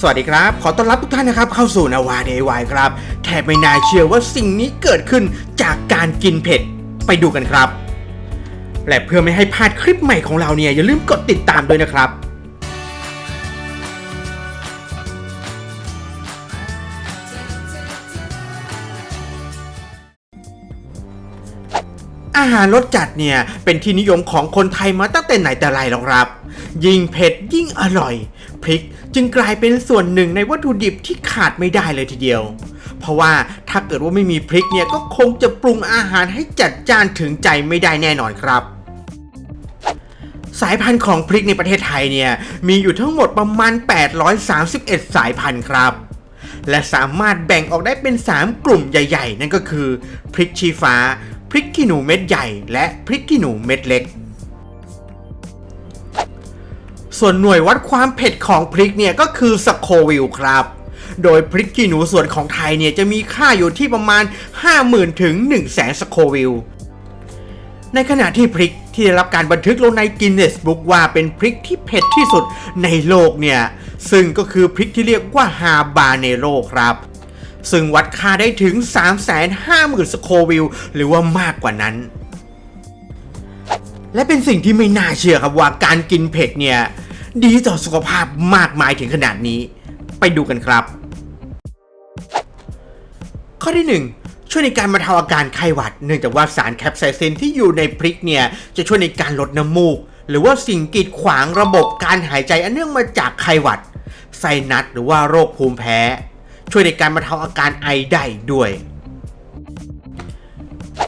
สวัสดีครับ ขอต้อนรับทุกท่านนะครับเข้าสู่นาวาเดวายครับ แทบไม่น่าเชื่อว่าสิ่งนี้เกิดขึ้นจากการกินเผ็ด ไปดูกันครับ และเพื่อไม่ให้พลาดคลิปใหม่ของเราเนี่ยอย่าลืมกดติดตามด้วยนะครับอาหารรสจัดเนี่ยเป็นที่นิยมของคนไทยมาตั้งแต่ไหนแต่ไรแล้วครับ ยิ่งเผ็ด ยิ่งอร่อย พริกจึงกลายเป็นส่วนหนึ่งในวัตถุดิบที่ขาดไม่ได้เลยทีเดียว เพราะว่าถ้าเกิดว่าไม่มีพริกเนี่ยก็คงจะปรุงอาหารให้จัดจ้านถึงใจไม่ได้แน่นอนครับ สายพันธุ์ของพริกในประเทศไทยเนี่ยมีอยู่ทั้งหมดประมาณ 831 สายพันธุ์ครับและสามารถแบ่งออกได้เป็น 3 กลุ่มใหญ่ ๆ นั่นก็คือ พริกชี้ฟ้า พริกขี้หนูเม็ดใหญ่ และพริกขี้หนูเม็ดเล็ก ส่วนหน่วยวัดความเผ็ดของพริกเนี่ยก็คือสโควิลครับ โดยพริกขี้หนูส่วนของไทยเนี่ยจะมีค่าอยู่ที่ประมาณ 50,000ถึง1 0 0 0 0แสนสโควิลในขณะที่พริกที่ได้รับการบันทึกลงในกินเนสบุ๊กว่าเป็นพริกที่เผ็ดที่สุดในโลกเนี่ย ซึ่งก็คือพริกที่เรียกว่าฮาบาเนโรครับ ซึ่งวัดค่าได้ถึง 350,000สโควิลหรือว่ามากกว่านั้น และเป็นสิ่งที่ไม่น่าเชื่อครับว่าการกินเผ็ดเนี่ย ดีต่อสุขภาพมากมายถึงขนาดนี้ ไปดูกันครับ ข้อที่ 1ช่วยในการบรรเทาอาการไข้หวัด เนื่องจากว่าสารแคปไซซินที่อยู่ในพริกเนี่ย จะช่วยในการลดน้ำมูก หรือว่าสิ่งกีดขวางระบบการหายใจอันเนื่องมาจากไข้หวัด ไซนัสหรือว่าโรคภูมิแพ้ ช่วยในการบรรเทาอาการไอได้ด้วย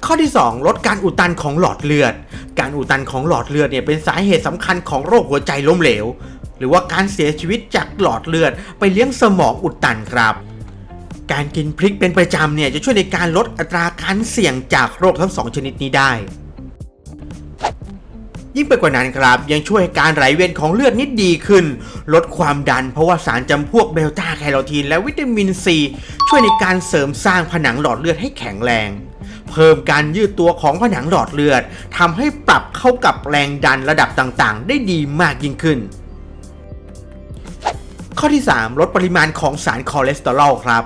ข้อที่ 2 ลดการอุดตันของหลอดเลือด การอุดตันของหลอดเลือดเนี่ยเป็นสาเหตุสำคัญของโรคหัวใจล้มเหลว หรือว่าการเสียชีวิตจากหลอดเลือดไปเลี้ยงสมองอุดตันครับ การกินพริกเป็นประจำเนี่ยจะช่วยในการลดอัตราการเสี่ยงจากโรคทั้งสองชนิดนี้ได้ ยิ่งไปกว่านั้นครับ ยังช่วยการไหลเวียนของเลือดนิดดีขึ้น ลดความดันเพราะว่าสารจำพวกเบลต้าแคโรทีนและวิตามินซี ช่วยในการเสริมสร้างผนังหลอดเลือดให้แข็งแรง เพิ่มการยืดตัวของผนังหลอดเลือดทำให้ปรับเข้ากับแรงดันระดับต่างๆ ได้ดีมากยิ่งขึ้น ข้อที่ 3 ลดปริมาณของสารคอเลสเตอรอลครับ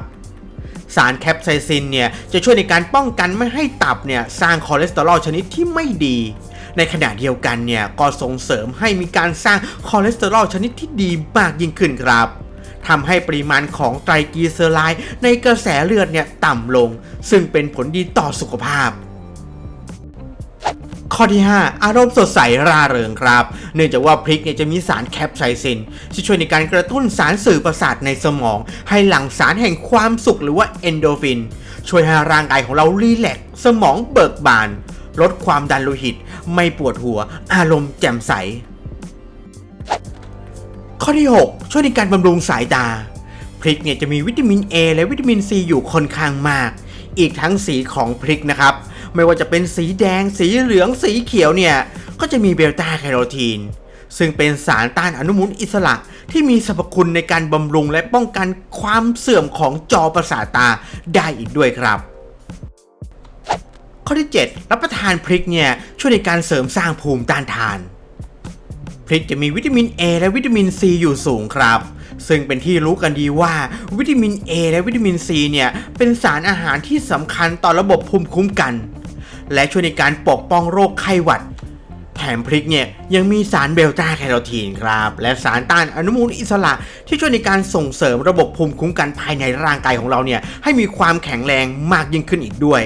สารแคปไซซินเนี่ยจะช่วยในการป้องกันไม่ให้ตับเนี่ยสร้างคอเลสเตอรอลชนิดที่ไม่ดี ในขณะเดียวกันเนี่ยก็ส่งเสริมให้มีการสร้างคอเลสเตอรอลชนิดที่ดีมากยิ่งขึ้นครับทำให้ปริมาณของไตรกลีเซอไรด์ในกระแสเลือดเนี่ยต่ำลง ซึ่งเป็นผลดีต่อสุขภาพข้อที่ 5 อารมณ์สดใสร่าเริงครับ เนื่องจากว่าพริกเนี่ยจะมีสารแคปไซซินที่ช่วยในการกระตุ้นสารสื่อประสาทในสมอง ให้หลั่งสารแห่งความสุขหรือว่าเอนโดฟิน ช่วยให้ร่างกายของเรารีแลกซ์สมองเบิกบาน ลดความดันโลหิต ไม่ปวดหัว อารมณ์แจ่มใส ข้อที่ 6 ช่วยในการบำรุงสายตา พริกเนี่ยจะมีวิตามิน A และวิตามิน C อยู่ค่อนข้างมาก อีกทั้งสีของพริกนะครับ ไม่ว่าจะเป็นสีแดง สีเหลือง สีเขียวเนี่ยก็จะมีเบลต้าแคโรทีนซึ่งเป็นสารต้านอนุมูลอิสระที่มีสรรพคุณในการบำรุงและป้องกันความเสื่อมของจอประสาทตาได้อีกด้วยครับ ข้อที่ 7 รับประทานพริกเนี่ยช่วยในการเสริมสร้างภูมิต้านทาน พริกจะมีวิตามิน A และวิตามิน C อยู่สูงครับ ซึ่งเป็นที่รู้กันดีว่าวิตามิน A และวิตามิน C เนี่ยเป็นสารอาหารที่สำคัญต่อระบบภูมิคุ้มกัน และช่วยในการปกป้องโรคไข้หวัด แถมพริกเนี่ยยังมีสารเบลต้าแคโรทีนครับ และสารต้านอนุมูลอิสระที่ช่วยในการส่งเสริมระบบภูมิคุ้มกันภายในร่างกายของเราเนี่ยให้มีความแข็งแรงมากยิ่งขึ้นอีกด้วย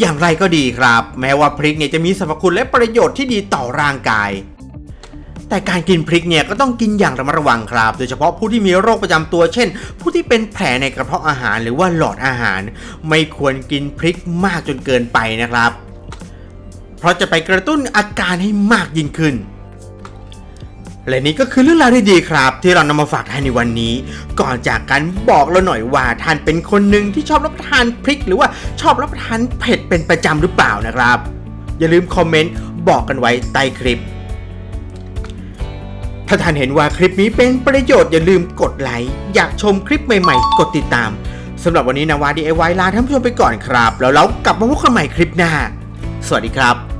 อย่างไรก็ดีครับ แม้ว่าพริกเนี่ยจะมีสรรพคุณและประโยชน์ที่ดีต่อร่างกาย แต่การกินพริกเนี่ยก็ต้องกินอย่างระมัดระวังครับ โดยเฉพาะผู้ที่มีโรคประจำตัว เช่น ผู้ที่เป็นแผลในกระเพาะอาหารหรือว่าหลอดอาหาร ไม่ควรกินพริกมากจนเกินไปนะครับ เพราะจะไปกระตุ้นอาการให้มากยิ่งขึ้น และนี่ก็คือเรื่องราวที่ดีครับ ที่เรานำมาฝากท่านในวันนี้ ก่อนจากกันบอกเราหน่อยว่าท่านเป็นคนหนึ่งที่ชอบรับประทานพริก หรือว่าชอบรับประทานเผ็ดเป็นประจำหรือเปล่านะครับ อย่าลืมคอมเมนต์บอกกันไว้ใต้คลิป ถ้าท่านเห็นว่าคลิปนี้เป็นประโยชน์อย่าลืมกดไลค์อยากชมคลิปใหม่ๆ กดติดตามสำหรับวันนี้นาวาดีไอวลาท่านผู้ชมไปก่อนครับ แล้วเรากลับมาพบกันใหม่คลิปหน้า สวัสดีครับ